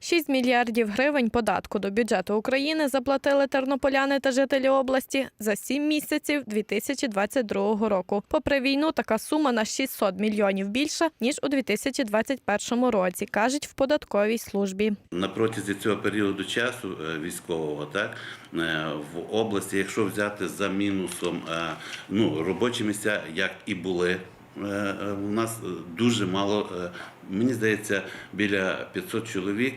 6 мільярдів гривень податку до бюджету України заплатили тернополяни та жителі області за 7 місяців 2022 року. Попри війну, така сума на 600 мільйонів більша ніж у 2021 році, кажуть в податковій службі. На протязі цього періоду часу е, військового, так е, в області, якщо взяти за мінусом е, ну, робочі місця, як і були. Е, е, У нас е, дуже мало, мені здається, біля 500 чоловік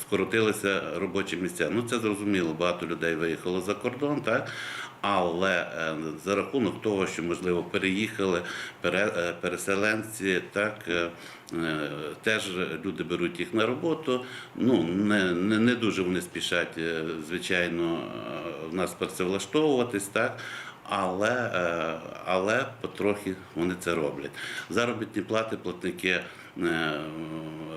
скоротилися робочі місця. Ну це зрозуміло, багато людей виїхало за кордон, так але за рахунок того, що можливо переїхали переселенці, так теж люди беруть їх на роботу. Ну не, не, не дуже вони спішать, звичайно, в нас працевлаштовуватись, так. Але, е, але потрохи вони це роблять. Заробітні плати платники е,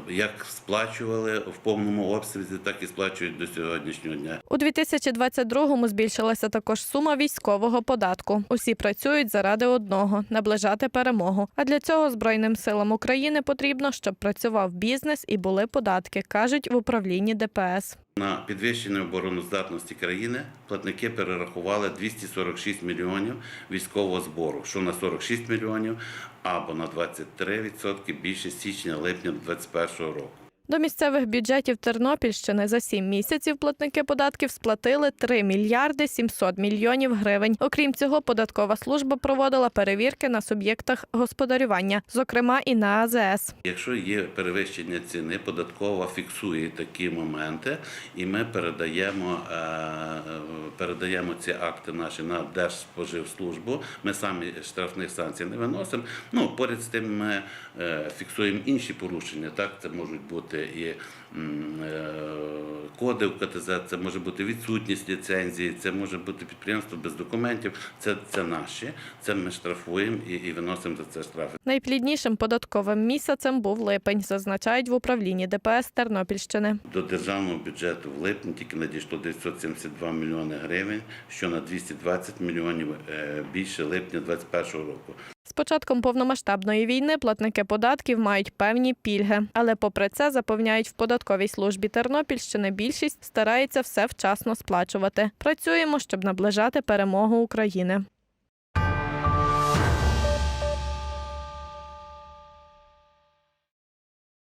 як сплачували в повному обсязі, так і сплачують до сьогоднішнього дня. У 2022-му збільшилася також сума військового податку. Усі працюють заради одного наближати перемогу. А для цього Збройним силам України потрібно, щоб працював бізнес і були податки, кажуть в управлінні ДПС. На підвищення обороноздатності країни платники перерахували 246 мільйонів військового збору, що на 46 мільйонів або на 23% більше січня-липня 2021 року. До місцевих бюджетів Тернопільщини за сім місяців платники податків сплатили 3 мільярди 700 мільйонів гривень. Окрім цього, податкова служба проводила перевірки на суб'єктах господарювання, зокрема і на АЗС. Якщо є перевищення ціни, податкова фіксує такі моменти, і ми передаємо, е, передаємо ці акти наші на Держспоживслужбу. Ми самі штрафних санкцій не виносимо. Ну поряд з тим ми е, фіксуємо інші порушення. Так, це можуть бути і е, коди в КТЗ, це може бути відсутність ліцензії, це може бути підприємство без документів. Це, це наші. Це ми штрафуємо і, і виносимо за це штрафи. Найпліднішим податковим місяцем був липень, зазначають в управлінні ДПС Тернопільщини. До державного бюджету в липні тільки надійшло 972 мільйони гривень, що на 220 мільйонів е, більше липня 2021 року. З початком повномасштабної війни платники податків мають певні пільги, але попри це запевняють в податковій службі Тернопільщини. Більшість старається все вчасно сплачувати. Працюємо, щоб наближати перемогу України.